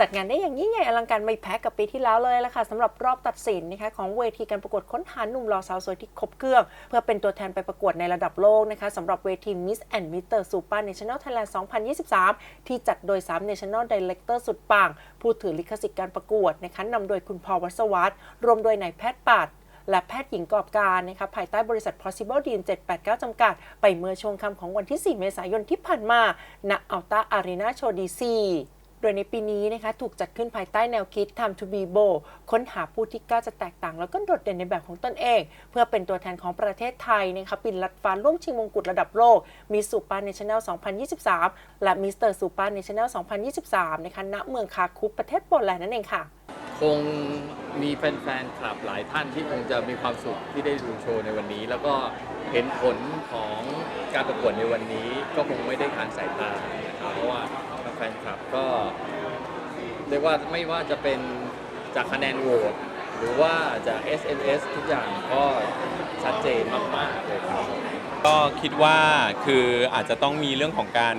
จัดงานได้อย่างยิ่งใหญ่อลังการไม่แพ้กับปีที่แล้วเลยละค่ะสำหรับรอบตัดสินนะคะของเวทีการประกวดค้นหาหนุ่มหล่อสาวสวยที่ครบเครื่อง เพื่อเป็นตัวแทนไปประกวดในระดับโลกนะคะสำหรับเวที Miss and Mr. Super National Thailand 2023 ที่จัดโดย 3 National Director สุดปัง ผู้ถือลิขสิทธิ์การประกวดนะคะนำโดยคุณพอวัศวัตรรวมโดยนายแพทย์ปัดและแพทย์หญิงกอบการนะคะภายใต้บริษัท Possible Dean 789 จำกัด ไปเมื่อช่วงค่ำของวันที่ 4 เมษายนที่ผ่านมาณอัลตาอารีนาโชดีซี โดยในปีนี้นะคะถูกจัดขึ้นภายใต้แนวคิด Time to be bold ค้นหาผู้ที่กล้าจะแตกต่าง แล้วก็โดดเด่นในแบบของตนเอง เพื่อเป็นตัวแทนของประเทศไทยนะคะปินลัดฟ้าร่วมชิงมงกุฎระดับโลก มีสูปาเนชั่นแนล2023 และมิสเตอร์สูปาเนชั่นแนล2023 นะคะณเมืองคาคุปประเทศโปแลนด์นั่นเองค่ะ คงมีแฟนๆคลับหลายท่านที่คงจะมีความสุขที่ได้ดูโชว์ในวันนี้ แล้วก็เห็นผลของการประกวดในวันนี้ก็คงไม่ได้ค้านสายตานะครับเพราะว่า ฟนคลับก็เรียกว่าไม่ว่าจะเป็นจากคะแนนโหวตหรือว่าจาก SMS ทุกอย่างก็ชัดเจนมากๆเลยครับก็คิดว่าคืออาจจะต้องมีเรื่องของการ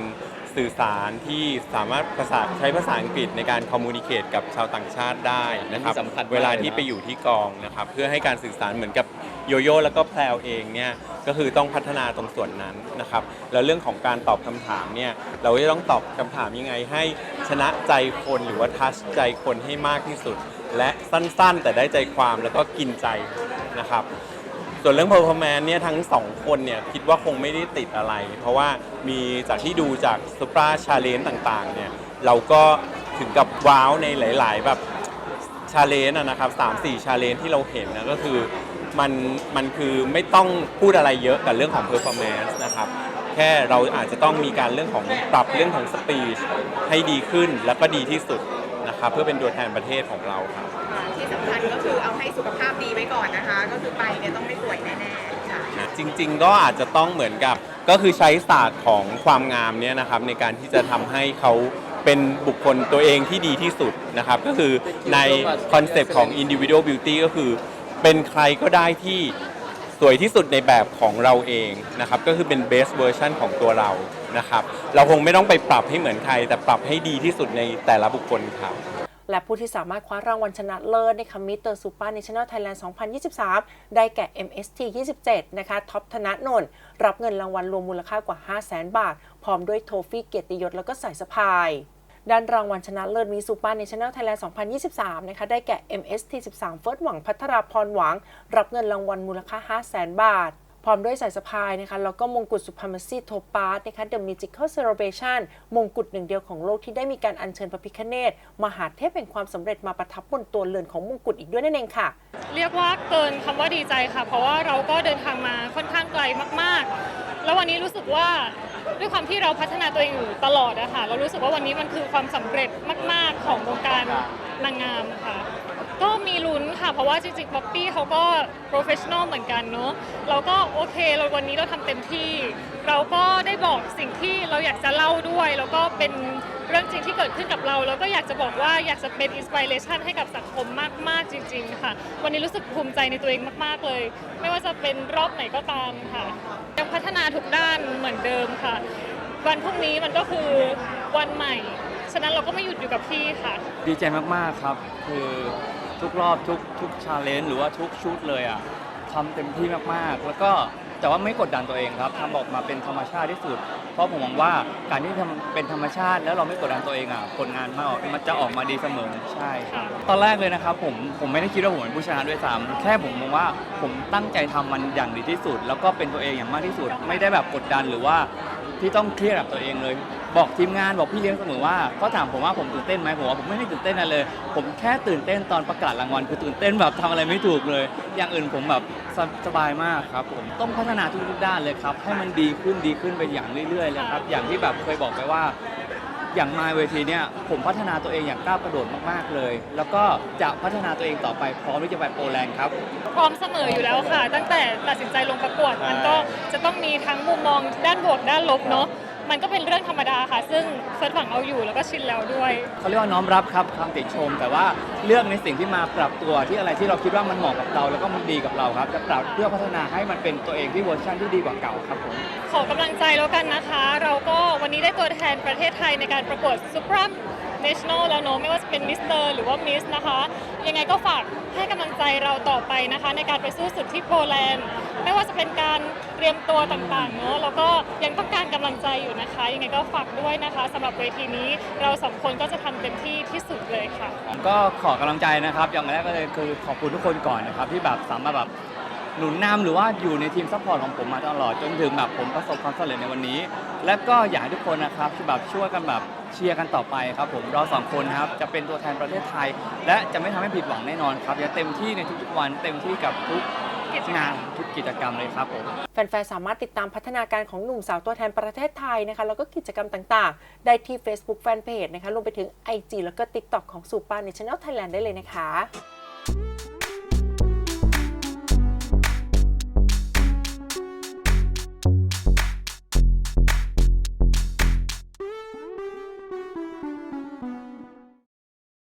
สื่อสารที่สามารถภาษาใช้ภาษาอังกฤษในการคอมมูนิเคตกับชาวต่างชาติได้นะครับอันนี้สำคัญมากเวลาที่ไปอยู่ที่กองนะครับ เพื่อให้การสื่อสารเหมือนกับ โยโย่แล้วก็แพลวเองเนี่ยก็คือต้องพัฒนาตรงส่วนนั้นนะครับแล้วเรื่องของการตอบคำถามเนี่ยเราจะต้องตอบคำถามยังไงให้ชนะใจคนหรือว่าทัชใจคนให้มากที่สุด และสั้นๆ แต่ได้ใจความแล้วก็กินใจนะครับส่วนเรื่อง performance เนี่ยทั้งสองคนเนี่ยคิดว่าคงไม่ได้ติดอะไร เพราะว่ามีจากที่ดูจาก Supra Challenge ต่างๆเนี่ยเราก็ถึงกับว้าวในหลาย ๆ แบบชาเลนจ์นะครับ3 4ชาเลนจ์ที่เราเห็นนะก็คือ มันมันคือไม่ต้องพูดอะไรเยอะกับเรื่องของ performance นะครับ แค่เราอาจจะต้องมีการเรื่องของปรับเรื่องของ speech ให้ดีขึ้นแล้วก็ดีที่สุดนะครับเพื่อเป็นตัวแทนประเทศของเราครับค่ะที่สำคัญก็คือเอาให้สุขภาพดีไว้ก่อนนะคะ ก็คือไปเนี่ยต้องไม่ป่วยแน่ๆค่ะ จริงๆก็อาจจะต้องเหมือนกับก็คือใช้ศาสตร์ของความงามเนี่ยนะครับในการที่จะทำให้เขาเป็นบุคคลตัวเองที่ดีที่สุดนะครับ ก็คือในคอนเซปต์ของ individual beauty ก็คือ เป็นใครก็ได้ที่สวยที่สุดในแบบของเราเองนะครับ ก็คือเป็น best version ของตัวเรานะครับ เราคงไม่ต้องไปปรับให้เหมือนใคร แต่ปรับให้ดีที่สุดในแต่ละบุคคลครับ และผู้ที่สามารถคว้ารางวัลชนะเลิศในคัมมิเตอร์ซูเปอร์เนชั่นแนลไทยแลนด์ 2023 ได้แก่ MST 27 นะคะ ท็อปธนนนท์รับเงินรางวัลรวมมูลค่ากว่า 500,000 บาท พร้อมด้วยโทฟี่เกียรติยศแล้วก็สายสะพาย ด้านรางวัลชนะเลิศมีซูเปอร์เนชั่นแนลไทยแลนด์2023 นะคะ ได้แก่ MST 13 เฟิร์สหวังพัทราพรหวัง รับเงินรางวัลมูลค่า 500,000 บาท พร้อมด้วยสายสะพายนะคะ แล้วก็มงกุฎสุพรรณซีโทปาร์นะคะ The Magical Celebration มงกุฎหนึ่งเดียวของโลกที่ได้มีการอัญเชิญพระพิฆเนศมหาเทพแห่งความสำเร็จมาประทับบนตัวเรือนของมงกุฎอีกด้วยนั่นเองค่ะ เรียกว่าเกินคำว่าดีใจค่ะ เพราะว่าเราก็เดินทางมาค่อนข้างไกลมาก ๆ แล้ววันนี้รู้สึกว่า ด้วยความที่เราพัฒนาตัวเองอยู่ตลอดอะค่ะ เรารู้สึกว่าวันนี้มันคือความสำเร็จมาก ๆ ของวงการนางงามค่ะ ก็มีลุ้นค่ะ เพราะว่าจริงๆป๊อปปี้เขาก็ professional เหมือนกันเนอะเราก็โอเคเราวันนี้เราทำเต็มที่ เราก็ได้บอกสิ่งที่เราอยากจะเล่าด้วย แล้วก็เป็นเรื่องจริงที่เกิดขึ้นกับเรา แล้วก็อยากจะบอกว่าอยากจะเป็นอินสปิเรชันให้กับสังคมมาก ๆ จริง ๆ ค่ะ วันนี้รู้สึกภูมิใจในตัวเองมาก ๆ เลย ไม่ว่าจะเป็นรอบไหนก็ตามค่ะยังพัฒนาทุกด้านเหมือนเดิมค่ะ วันพรุ่งนี้มันก็คือวันใหม่ ฉะนั้นเราก็ไม่หยุดอยู่กับที่ค่ะ ดีใจมาก ๆ ครับ คือ ทุกรอบทุกทุกชาเลนจ์หรือว่าทุกชุดเลยอะทำเต็มที่มากๆ แล้วก็แต่ว่าไม่กดดันตัวเองครับทำออกมาเป็นธรรมชาติที่สุด เพราะผมหวังว่าการที่ทำเป็นธรรมชาติ แล้วเราไม่กดดันตัวเองอะผลงานมาออกมันจะออกมาดีเสมอใช่ครับตอนแรกเลยนะครับผมผมไม่ได้คิดว่าผมเป็นผู้ชนะด้วยซ้ำแค่ผมมองว่าผมตั้งใจทำมันอย่างดีที่สุด แล้วก็เป็นตัวเองอย่างมากที่สุด ไม่ได้แบบกดดันหรือว่าที่ต้องเครียดกับตัวเองเลย บอกทีมงานบอกพี่เลี้ยงเสมอว่าเขาถามผมว่าผมตื่นเต้นไหมผมว่าผมไม่ได้ตื่นเต้นอะไรเลย ผมแค่ตื่นเต้นตอนประกาศรางวัลคือตื่นเต้นแบบทำอะไรไม่ถูกเลย อย่างอื่นผมแบบสสบายมากครับผมต้องพัฒนาทุกๆด้านเลยครับ ให้มันดีขึ้นดีขึ้นไปอย่างเรื่อยๆเลยครับอย่างที่แบบเคยบอกไปว่าอย่างมาเวทีเนี่ยผมพัฒนาตัวเองอย่างก้าวกระโดดมากๆเลย แล้วก็จะพัฒนาตัวเองต่อไปพร้อมที่จะไปโปแลนด์ครับ พร้อมเสมออยู่แล้วค่ะ ตั้งแต่ตัดสินใจลงประกวด มันก็จะต้องมีทั้งมุมมองด้านบวกด้านลบเนาะ มันก็เป็นเรื่องธรรมดาค่ะ ซึ่งเฟิร์สหวังเอาอยู่แล้วก็ชินแล้วด้วย เขาเรียกว่าน้อมรับครับคำติชม แต่ว่าเลือกในสิ่งที่มาปรับตัวที่อะไรที่เราคิดว่ามันเหมาะกับเรา แล้วก็มันดีกับเราครับจะปรับเพื่อพัฒนาให้มันเป็นตัวเองที่เวอร์ชันที่ดีกว่าเก่าครับผม ขอกำลังใจแล้วกันนะคะ เราก็วันนี้ได้ตัวแทนประเทศไทยในการประกวด Supra national แล้วเนอะไม่ว่าจะเป็นมิสเตอร์หรือว่ามิสนะคะ ยังไงก็ฝากให้กำลังใจเราต่อไปนะคะ ในการไปสู้สุดที่โปแลนด์ ไม่ว่าจะเป็นการเตรียมตัวต่างๆเนอะแล้วก็ยังต้องการกำลังใจอยู่นะคะ ยังไงก็ฝากด้วยนะคะสำหรับเวทีนี้เราสองคนก็จะทำเต็มที่ที่สุดเลยค่ะ ผมก็ขอกำลังใจนะครับ อย่างแรกก็เลยคือขอบคุณทุกคนก่อนนะครับ ที่แบบสามารถแบบ หนุนนำหรือว่าอยู่ในทีมซัพพอร์ตของผมมาตลอดจนถึงแบบผมประสบความสำเร็จในวันนี้ และก็อยากให้ทุกคนนะครับที่แบบช่วยกันแบบเชียร์กันต่อไปครับผมเราสองคนนะครับจะเป็นตัวแทนประเทศไทย และจะไม่ทำให้ผิดหวังแน่นอนครับจะเต็มที่ในทุกๆวันเต็มที่กับทุกงานทุกกิจกรรมเลยครับผม แฟนๆ สามารถติดตามพัฒนาการของหนุ่มสาวตัวแทนประเทศไทยนะคะ แล้วก็กิจกรรมต่างๆ ได้ที่ Facebook Fanpage นะคะรวมไปถึง IG แล้วก็ TikTok ของ Super National Thailand ได้เลยนะคะ